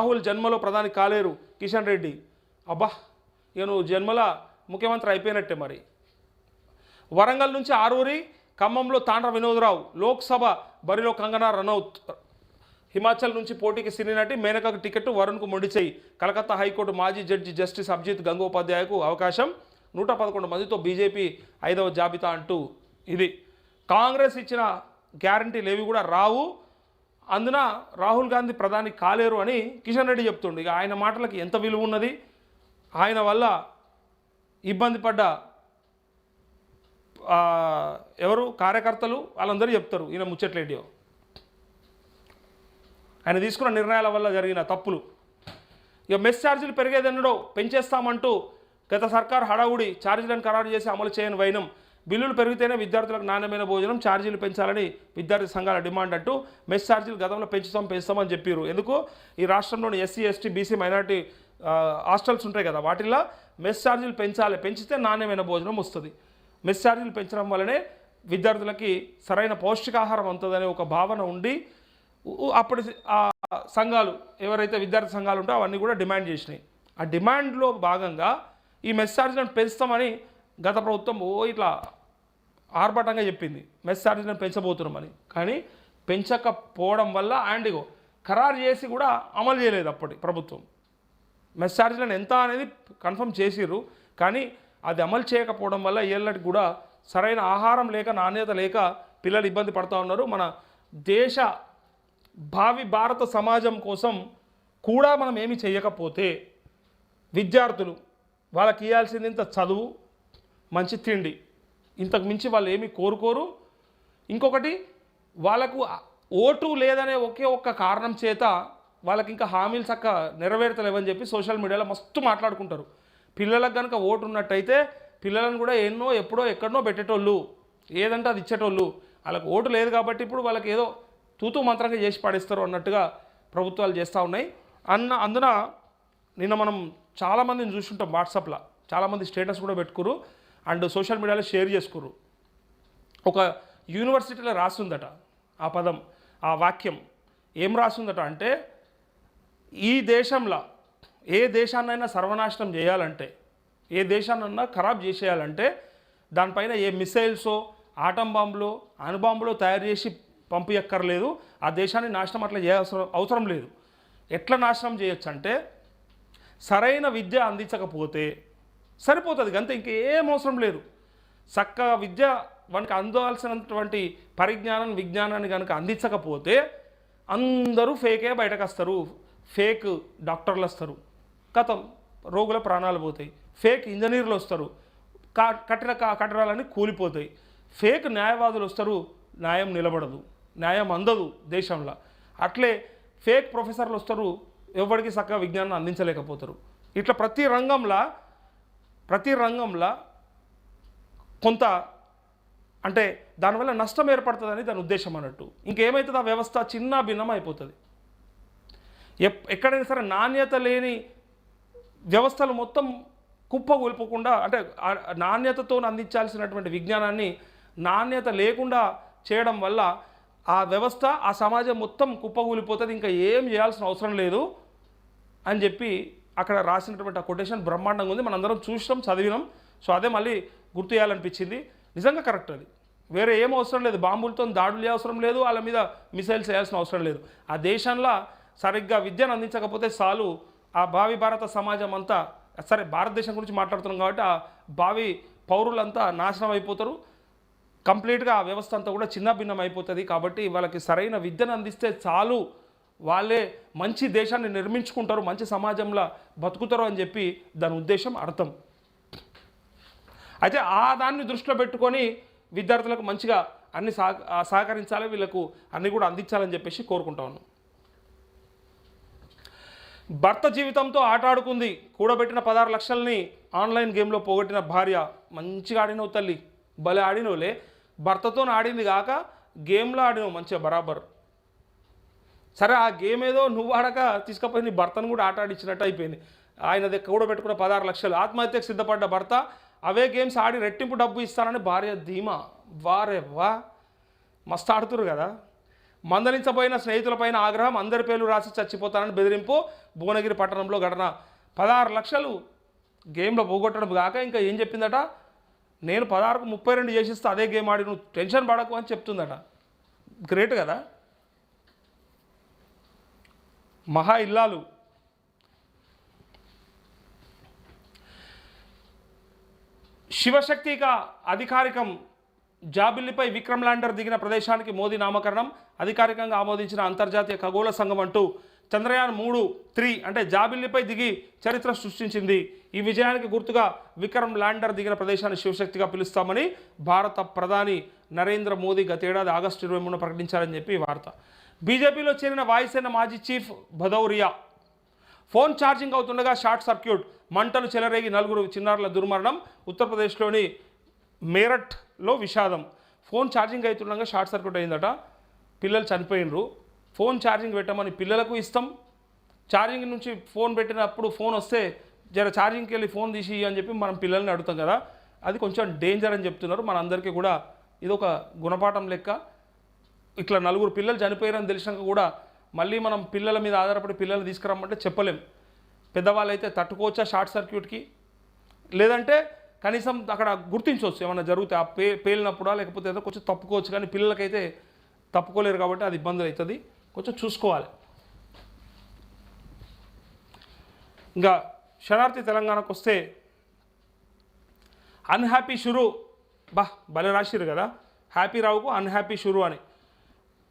రాహుల్ జన్మలో ప్రధాని కాలేరు కిషన్ రెడ్డి. అబ్బా ఇక నువ్వు జన్మల ముఖ్యమంత్రి అయిపోయినట్టే మరి. వరంగల్ నుంచి ఆరూరి ఖమ్మంలో తాండ్ర వినోదరావు లోక్సభ బరిలో కంగనా రనౌత్. హిమాచల్ నుంచి పోటీకి సినీ నటి మేనకకు టికెట్ వరుణ్కు మొండిచేయి కలకత్తా హైకోర్టు మాజీ జడ్జి జస్టిస్ అభిజిత్ గంగోపాధ్యాయకు అవకాశం. నూట పదకొండు మందితో బీజేపీ ఐదవ జాబితా అంటూ ఇది. కాంగ్రెస్ ఇచ్చిన గ్యారంటీలు ఏవి కూడా రావు. అందున రాహుల్ గాంధీ ప్రధాని కాలేరు అని కిషన్ రెడ్డి చెప్తుండు. ఇక ఆయన మాటలకు ఎంత విలువ ఉన్నది? ఆయన వల్ల ఇబ్బంది పడ్డ ఎవరు? కార్యకర్తలు వాళ్ళందరూ చెప్తారు ఈయన ముచ్చట్లేడియో. ఆయన తీసుకున్న నిర్ణయాల వల్ల జరిగిన తప్పులు. ఇక మెస్ ఛార్జీలు పెరిగేదన్నడో పెంచేస్తామంటూ గత సర్కార్ హడావుడి ఛార్జీలను ఖరారు చేసి అమలు చేయని వైనం బిల్లులు పెరిగితేనే విద్యార్థులకు నాణ్యమైన భోజనం ఛార్జీలు పెంచాలని విద్యార్థి సంఘాల డిమాండ్ అంటూ మెస్ ఛార్జీలు గతంలో పెంచుతాం పెంచుతామని చెప్పారు ఎందుకు? ఈ రాష్ట్రంలోని SC ST BC minority hostels ఉంటాయి కదా వాటిల్లో మెస్ ఛార్జీలు పెంచాలి. పెంచితే నాణ్యమైన భోజనం వస్తుంది. మెస్ ఛార్జీలు పెంచడం వల్లనే విద్యార్థులకి సరైన పౌష్టికాహారం అందుతుందనే ఒక భావన ఉండి అప్పటి ఆ సంఘాలు ఎవరైతే విద్యార్థి సంఘాలు ఉంటో అవన్నీ కూడా డిమాండ్ చేసినాయి. ఆ డిమాండ్లో భాగంగా ఈ మెస్ ఛార్జీలను పెంచుతామని గత ప్రభుత్వం ఓ ఇట్లా ఆర్భాటంగా చెప్పింది. మెస్ ఛార్జీలను పెంచబోతున్నామని కానీ పెంచకపోవడం వల్ల అండ్ ఇగో ఖరారు చేసి కూడా అమలు చేయలేదు అప్పటి ప్రభుత్వం. మెస్ ఛార్జీలను ఎంత అనేది కన్ఫర్మ్ చేసిర్రు. కానీ అది అమలు చేయకపోవడం వల్ల ఏళ్ళకి కూడా సరైన ఆహారం లేక నాణ్యత లేక పిల్లలు ఇబ్బంది పడుతూ ఉన్నారు. మన దేశ భావి భారత సమాజం కోసం కూడా మనం ఏమి చేయకపోతే విద్యార్థులు వాళ్ళకి ఇవ్వాల్సింది ఇంత చదువు మంచి తిండి ఇంతకు మించి వాళ్ళు ఏమీ కోరుకోరు. ఇంకొకటి వాళ్ళకు ఓటు లేదనే ఒకే ఒక్క కారణం చేత వాళ్ళకి ఇంకా హామీలు చక్క నెరవేర్తలేవని చెప్పి సోషల్ మీడియాలో మస్తు మాట్లాడుకుంటారు. పిల్లలకు కనుక ఓటు ఉన్నట్టయితే పిల్లలను కూడా ఎన్నో ఎప్పుడో ఎక్కడనో పెట్టేటోళ్ళు ఏదంటే అది ఇచ్చేటోళ్ళు. వాళ్ళకి ఓటు లేదు కాబట్టి ఇప్పుడు వాళ్ళకి ఏదో తూతూ మంత్రంగా చేసి పడేస్తారు అన్నట్టుగా ప్రభుత్వాలు చేస్తూ ఉన్నాయి. అన్న అందున నిన్న మనం చాలామందిని చూసుంటాం వాట్సాప్లో. చాలామంది స్టేటస్ కూడా పెట్టుకురు అండ్ సోషల్ మీడియాలో షేర్ చేసుకోరు ఒక యూనివర్సిటీలో రాస్తుందట ఆ పదం ఆ వాక్యం. ఏం రాస్తుందట అంటే ఈ దేశంలో ఏ దేశాన్నైనా సర్వనాశనం చేయాలంటే ఏ దేశాన్నైనా ఖరాబ్ చేసేయాలంటే దానిపైన ఏ మిసైల్సో ఆటం బాంబులో అణుబాంబులో తయారు చేసి పంపించక్కర్లేదు ఆ దేశాన్ని నాశనం అట్లా చేయాల్సిన అవసరం లేదు. ఎట్లా నాశనం చేయొచ్చు అంటే సరైన విద్య అందించకపోతే సరిపోతుంది అంతే ఇంకేం అవసరం లేదు. చక్కగా విద్య వానికి అందాల్సినటువంటి పరిజ్ఞానం విజ్ఞానాన్ని కనుక అందించకపోతే అందరూ ఫేకే బయటకు వస్తారు ఫేక్ డాక్టర్లు వస్తారు కథం రోగుల ప్రాణాలు పోతాయి ఫేక్ ఇంజనీర్లు వస్తారు కా కట్టిన కా- కట్టడాలన్నీ కూలిపోతాయి. ఫేక్ న్యాయవాదులు వస్తారు న్యాయం నిలబడదు న్యాయం అందదు దేశంలో. అట్లే ఫేక్ ప్రొఫెసర్లు వస్తారు ఎవరికి చక్కగా విజ్ఞానం అందించలేకపోతారు. ఇట్లా ప్రతి రంగంలో ప్రతి రంగంలో కొంత అంటే దానివల్ల నష్టం ఏర్పడుతుందని దాని ఉద్దేశం అన్నట్టు. ఇంకేమవుతుంది ఆ వ్యవస్థ చిన్న భిన్నం అయిపోతుంది. ఎప్ ఎక్కడైనా సరే నాణ్యత లేని వ్యవస్థలు మొత్తం కుప్ప కోల్పోకుండా అంటే నాణ్యతతో అందించాల్సినటువంటి విజ్ఞానాన్ని నాణ్యత లేకుండా చేయడం వల్ల ఆ వ్యవస్థ ఆ సమాజం మొత్తం కుప్పగూలిపోతుంది ఇంకా ఏం చేయాల్సిన అవసరం లేదు అని చెప్పి అక్కడ రాసినటువంటి ఆ కొటేషన్ బ్రహ్మాండంగా ఉంది. మనందరం చూసినాం చదివినాం. సో అదే మళ్ళీ గుర్తు చేయాలనిపించింది. నిజంగా కరెక్ట్ అది. వేరే ఏం అవసరం లేదు. బాంబులతో దాడులు అవసరం లేదు. వాళ్ళ మీద మిసైల్స్ వేయాల్సిన అవసరం లేదు. ఆ దేశంలో సరిగ్గా విద్యను అందించకపోతే చాలు. ఆ భావి భారత సమాజం అంతా సరే భారతదేశం గురించి మాట్లాడుతున్నాం కాబట్టి ఆ భావి పౌరులంతా నాశనం అయిపోతారు. కంప్లీట్గా ఆ వ్యవస్థ అంతా కూడా చిన్న భిన్నం అయిపోతుంది. కాబట్టి వాళ్ళకి సరైన విద్యను అందిస్తే చాలు. వాళ్ళే మంచి దేశాన్ని నిర్మించుకుంటారు మంచి సమాజంలో బతుకుతారు అని చెప్పి దాని ఉద్దేశం అర్థం. అయితే ఆ దాన్ని దృష్టిలో పెట్టుకొని విద్యార్థులకు మంచిగా అన్ని సహ సహకరించాలి వీళ్ళకు అన్ని కూడా అందించాలని చెప్పేసి కోరుకుంటా ఉన్నాం. భర్త జీవితంతో ఆటాడుకుంది కూడబెట్టిన పదహారు లక్షల్ని ఆన్లైన్ గేమ్లో పోగొట్టిన భార్య మంచిగా ఆడినవు తల్లి భలే ఆడినవులే. భర్తతో ఆడింది కాక గేమ్లో ఆడినవు మంచిగా బరాబర్. సరే ఆ గేమ్ ఏదో నువ్వు ఆడక తీసుకపోయి నీ భర్తను కూడా ఆట ఆడించినట్టు అయిపోయింది. ఆయన దగ్గర కూడా పెట్టుకున్న పదహారు లక్షలు. ఆత్మహత్యకు సిద్ధపడ్డ భర్త అవే గేమ్స్ ఆడి రెట్టింపు డబ్బు ఇస్తానని భార్య ధీమా. వారే వా మస్తు ఆడుతురు కదా. మందలించబోయిన స్నేహితులపైన ఆగ్రహం అందరి పేర్లు రాసి చచ్చిపోతానని బెదిరింపు భువనగిరి పట్టణంలో ఘటన. పదహారు లక్షలు గేమ్లో పోగొట్టడం కాక ఇంకా ఏం చెప్పిందట? నేను పదహారుకు ముప్పై రెండు చేసిస్తే అదే గేమ్ ఆడి నువ్వు టెన్షన్ పడకు అని చెప్తుందట. గ్రేట్ కదా. మహా ఇల్లాలు. శివశక్తిక అధికారికం. జాబిల్లిపై విక్రమ్ ల్యాండర్ దిగిన ప్రదేశానికి మోదీ నామకరణం. అధికారికంగా ఆమోదించిన అంతర్జాతీయ ఖగోళ సంఘం అంటూ చంద్రయాన్ మూడు త్రీ అంటే జాబిల్లిపై దిగి చరిత్ర సృష్టించింది. ఈ విజయానికి గుర్తుగా విక్రమ్ ల్యాండర్ దిగిన ప్రదేశాన్ని శివశక్తిగా పిలుస్తామని భారత ప్రధాని నరేంద్ర మోదీ గతేడాది ఆగస్టు ఇరవై మూడున ప్రకటించారని చెప్పి వార్త. బీజేపీలో చేరిన వాయుసేన మాజీ చీఫ్ భదౌరియా. ఫోన్ ఛార్జింగ్ అవుతుండగా షార్ట్ సర్క్యూట్. మంటలు చెలరేగి నలుగురు చిన్నారుల దుర్మరణం. ఉత్తరప్రదేశ్లోని మేరట్లో విషాదం. ఫోన్ ఛార్జింగ్ అవుతుండగా షార్ట్ సర్క్యూట్ అయిందట. పిల్లలు చనిపోయినరు. ఫోన్ ఛార్జింగ్ పెట్టమని పిల్లలకు ఇస్తాం. ఛార్జింగ్ నుంచి ఫోన్ పెట్టినప్పుడు ఫోన్ వస్తే జర ఛార్జింగ్కి వెళ్ళి ఫోన్ తీసి అని చెప్పి మనం పిల్లల్ని అడుగుతాం కదా. అది కొంచెం డేంజర్ అని చెప్తున్నారు. మనందరికీ కూడా ఇది ఒక గుణపాఠం లెక్క. ఇట్లా నలుగురు పిల్లలు చనిపోయారని తెలిసినాక కూడా మళ్ళీ మనం పిల్లల మీద ఆధారపడి పిల్లలు తీసుకురమ్మంటే చెప్పలేం. పెద్దవాళ్ళు అయితే తట్టుకోవచ్చా షార్ట్ సర్క్యూట్కి? లేదంటే కనీసం అక్కడ గుర్తించవచ్చు ఏమైనా జరిగితే ఆ పే పేలినప్పుడా లేకపోతే ఏదో కొంచెం తప్పుకోవచ్చు కానీ పిల్లలకైతే తప్పుకోలేరు కాబట్టి అది ఇబ్బంది అవుతుంది. కొంచెం చూసుకోవాలి. ఇంకా శనార్థి తెలంగాణకు వస్తే అన్హ్యాపీ షురు బా భలే రాసిరు కదా. హ్యాపీ రావుకు అన్హ్యాపీ షురు అని.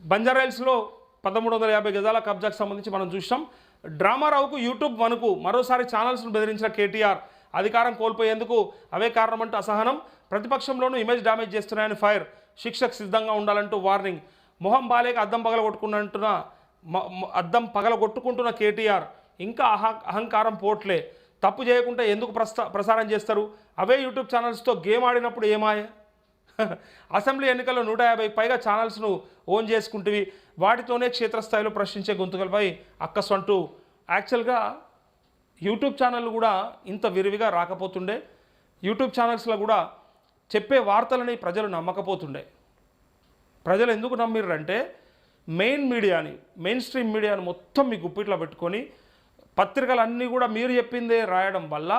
బంజారాయిల్స్లో పదమూడు వందల యాభై గజాల కబ్జాకు సంబంధించి మనం చూసాం డ్రామారావుకు యూట్యూబ్ వనుకు మరోసారి ఛానల్స్ను బెదిరించిన కేటీఆర్ అధికారం కోల్పోయేందుకు అవే కారణమంటూ అసహనం. ప్రతిపక్షంలోనూ ఇమేజ్ డ్యామేజ్ చేస్తున్నాయని ఫైర్. శిక్షకు సిద్ధంగా ఉండాలంటూ వార్నింగ్. మొహం బాలేక అద్దం పగల కొట్టుకున్నట్టున మ- అద్దం పగల కొట్టుకుంటున్న కేటీఆర్ ఇంకా అహ అహంకారం పోట్లే. తప్పు చేయకుండా ఎందుకు ప్రస్తా ప్రసారం చేస్తారు? అవే యూట్యూబ్ ఛానల్స్తో గేమ్ ఆడినప్పుడు ఏమాయ? అసెంబ్లీ ఎన్నికల్లో నూట యాభై పైగా ఛానల్స్ను ఓన్ చేసుకుంటువి. వాటితోనే క్షేత్రస్థాయిలో ప్రశ్నించే గొంతుకలపై అక్కసు అంటూ యాక్చువల్గా యూట్యూబ్ ఛానళ్ళు కూడా ఇంత విరివిగా రాకపోతుండే. యూట్యూబ్ ఛానల్స్లో కూడా చెప్పే వార్తలని ప్రజలు నమ్మకపోతుండే. ప్రజలు ఎందుకు నమ్మిర్రంటే మెయిన్ మీడియాని మెయిన్ స్ట్రీమ్ మీడియాని మొత్తం మీ గుప్పిట్లో పెట్టుకొని పత్రికలన్నీ కూడా మీరు చెప్పిందే రాయడం వల్ల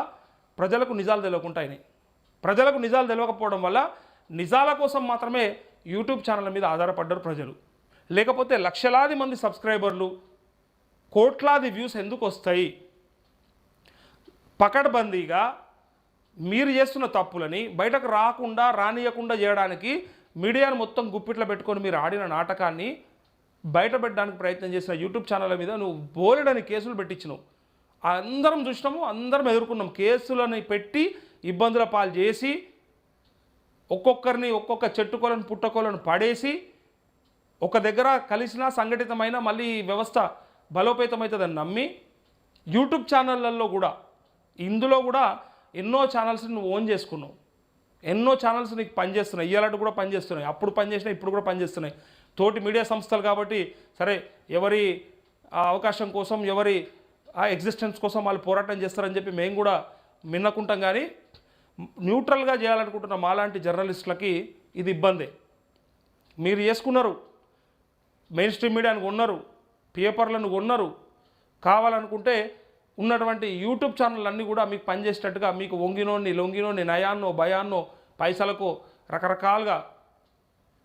ప్రజలకు నిజాలు తెలియకుండా అయినాయి. ప్రజలకు నిజాలు తెలియకపోవడం వల్ల నిజాల కోసం మాత్రమే యూట్యూబ్ ఛానల్ మీద ఆధారపడ్డారు ప్రజలు. లేకపోతే లక్షలాది మంది సబ్స్క్రైబర్లు కోట్లాది వ్యూస్ ఎందుకు వస్తాయి? పకడ్బందీగా మీరు చేస్తున్న తప్పులని బయటకు రాకుండా రానియకుండా చేయడానికి మీడియాను మొత్తం గుప్పిట్లో పెట్టుకొని మీరు ఆడిన నాటకాన్ని బయట పెట్టడానికి ప్రయత్నం చేసిన యూట్యూబ్ ఛానల్ మీద నువ్వు బోలెడని కేసులు పెట్టించినావు. అందరం చూసినాము అందరం ఎదుర్కొన్నాం. కేసులని పెట్టి ఇబ్బందుల పాలు చేసి ఒక్కొక్కరిని ఒక్కొక్క చెట్టుకోలను పుట్టకోలను పడేసి ఒక దగ్గర కలిసిన సంఘటితమైన మళ్ళీ వ్యవస్థ బలోపేతమవుతుందని నమ్మి యూట్యూబ్ ఛానళ్ళల్లో కూడా ఇందులో కూడా ఎన్నో ఛానల్స్ని నువ్వు ఓన్ చేసుకున్నావు. ఎన్నో ఛానల్స్ నీకు పనిచేస్తున్నాయి. ఇయ్యాలంటూ కూడా పనిచేస్తున్నాయి. అప్పుడు పనిచేసినాయి ఇప్పుడు కూడా పనిచేస్తున్నాయి. తోటి మీడియా సంస్థలు కాబట్టి సరే ఎవరి ఆ అవకాశం కోసం ఎవరి ఆ ఎగ్జిస్టెన్స్ కోసం వాళ్ళు పోరాటం చేస్తారని చెప్పి మేము కూడా మిన్నకుంటాం కానీ న్యూట్రల్గా చేయాలనుకుంటున్న మాలాంటి జర్నలిస్టులకి ఇది ఇబ్బందే. మీరు చేసుకున్నారు. మెయిన్ స్ట్రీమ్ మీడియాను కొన్నారు. పేపర్లను కొన్నారు. కావాలనుకుంటే ఉన్నటువంటి యూట్యూబ్ ఛానల్ అన్నీ కూడా మీకు పనిచేసేటట్టుగా మీకు వంగినోని లొంగినోని నయాన్నో భయాన్నో పైసలకో రకరకాలుగా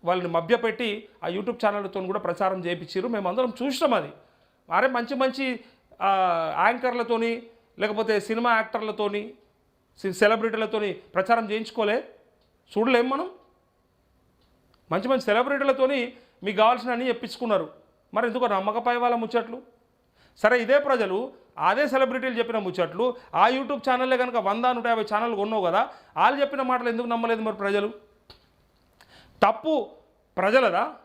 వాళ్ళని మభ్యపెట్టి ఆ యూట్యూబ్ ఛానళ్ళతో కూడా ప్రచారం చేయించారు అందరం చూసినాం అది. అరే మంచి మంచి యాంకర్లతోని లేకపోతే సినిమా యాక్టర్లతోని సెలబ్రిటీలతో సెలబ్రిటీలతోని ప్రచారం చేయించుకోలే. చూడలేం మనం. మంచి మంచి సెలబ్రిటీలతోని మీకు కావాల్సిన అన్నీ చెప్పించుకున్నారు. మరి ఎందుకో నమ్మకపై వాళ్ళ ముచ్చట్లు? సరే ఇదే ప్రజలు అదే సెలబ్రిటీలు చెప్పిన ముచ్చట్లు ఆ యూట్యూబ్ ఛానల్లే కనుక వంద నూట యాభై ఛానల్ కొన్నావు కదా వాళ్ళు చెప్పిన మాటలు ఎందుకు నమ్మలేదు మరి ప్రజలు? తప్పు ప్రజలదా?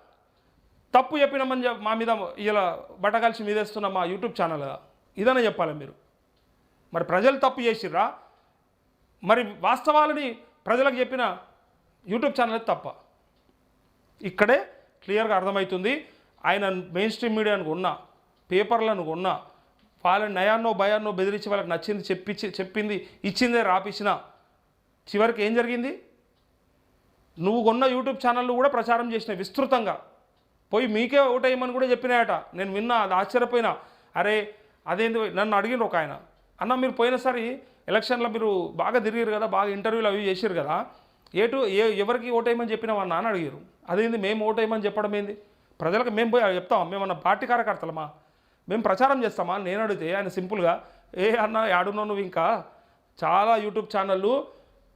తప్పు చెప్పినామని చెప్- మా మీద ఇలా బట్టగాల్చి మీదేస్తున్న మా యూట్యూబ్ ఛానల్ కదా. ఇదనే చెప్పాలి మీరు. మరి ప్రజలు తప్పు చేసిర్రా? మరి వాస్తవాలని ప్రజలకు చెప్పిన యూట్యూబ్ ఛానల్ తప్ప. ఇక్కడే క్లియర్గా అర్థమవుతుంది. ఆయన మెయిన్ స్ట్రీమ్ మీడియాను కొన్నా పేపర్లను కొన్నా వాళ్ళని నయాన్నో భయాన్నో బెదిరించి వాళ్ళకి నచ్చింది చెప్పించి చెప్పింది ఇచ్చిందే రాపిచ్చిన చివరికి ఏం జరిగింది? నువ్వు కొన్న యూట్యూబ్ ఛానళ్ళు కూడా ప్రచారం చేసిన విస్తృతంగా. పోయి మీకే ఓటేయమని కూడా చెప్పినాయట. నేను విన్నా అది ఆశ్చర్యపోయినా. అరే అదేంది నన్ను అడిగిన ఒక ఆయన. అన్న మీరు పోయినసారి ఎలక్షన్లో మీరు బాగా తిరిగారు కదా బాగా ఇంటర్వ్యూలు అవి చేశారు కదా ఏటు ఏ ఎవరికి ఓటేయమని చెప్పినామన్నా అని అడిగారు. అదేంది మేము ఓటేయమని చెప్పడం ఏంది? ప్రజలకు మేము పోయి చెప్తాం మేమన్నా పార్టీ కార్యకర్తలమా? మేము ప్రచారం చేస్తామా? నేను అడిగితే ఆయన సింపుల్గా ఏ అన్న యాడున్నావు నువ్వు ఇంకా? చాలా యూట్యూబ్ ఛానళ్ళు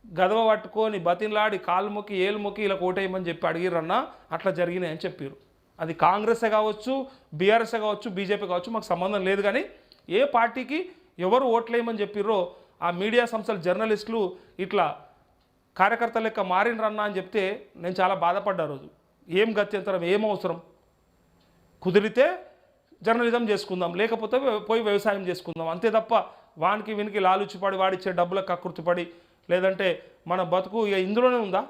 గదవ పట్టుకొని బతిన్లాడి కాలు మొక్కి ఏలు మొక్కి ఇలా ఓటేయమని చెప్పి అడిగిరన్న అట్లా జరిగినాయి అని చెప్పారు. అది కాంగ్రెసే కావచ్చు బీఆర్ఎస్ఏ కావచ్చు బీజేపీ కావచ్చు మాకు సంబంధం లేదు కానీ ఏ పార్టీకి ఎవరు ఓట్లేయమని చెప్పిర్రో ఆ మీడియా సంస్థల జర్నలిస్టులు ఇట్లా కార్యకర్త లెక్క మారినరన్నా అని చెప్తే నేను చాలా బాధపడ్డా రోజు. ఏం గత్యంతరం ఏం అవసరం? కుదిరితే జర్నలిజం చేసుకుందాం లేకపోతే పోయి వ్యవసాయం చేసుకుందాం. అంతే తప్ప వానికి వీనికి లాలుచిపడి వాడిచ్చే డబ్బులకు కకృతిపడి లేదంటే మన బతుకు ఇక ఇందులోనే ఉందా?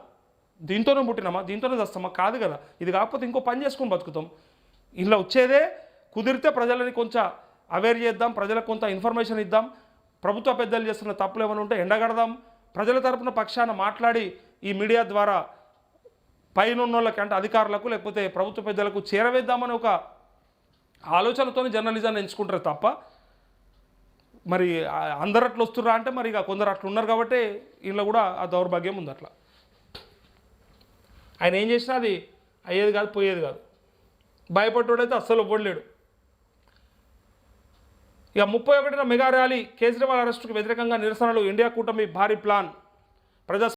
దీంతోనే పుట్టినామా? దీంతోనే చేస్తామా? కాదు కదా. ఇది కాకపోతే ఇంకో పని చేసుకొని బతుకుతాం. ఇలా వచ్చేదే కుదిరితే ప్రజలని కొంచెం అవేర్ చేద్దాం ప్రజలకు కొంత ఇన్ఫర్మేషన్ ఇద్దాం. ప్రభుత్వ పెద్దలు చేస్తున్న తప్పులు ఏమైనా ఉంటే ఎండగడదాం. ప్రజల తరపున పక్షాన మాట్లాడి ఈ మీడియా ద్వారా పైన వాళ్ళకి అంటే అధికారులకు లేకపోతే ప్రభుత్వ పెద్దలకు చేరవేద్దామని ఒక ఆలోచనతోనే జర్నలిజాన్ని ఎంచుకుంటారు తప్ప మరి అందరు అట్లా వస్తుర్రా అంటే మరి ఇక కొందరు అట్లా ఉన్నారు కాబట్టి ఇంట్లో కూడా ఆ దౌర్భాగ్యం ఉంది అట్లా. ఆయన ఏం చేసినా అది అయ్యేది కాదు పోయేది కాదు. భయపడ్డోడైతే అస్సలు ఇవ్వలేడు ఇక ముప్పై ఒకటిన మెగా ర్యాలీ కేజ్రీవాల్ అరెస్టుకు వ్యతిరేకంగా నిరసనలు ఇండియా కూటమి భారీ ప్లాన్. ప్రజా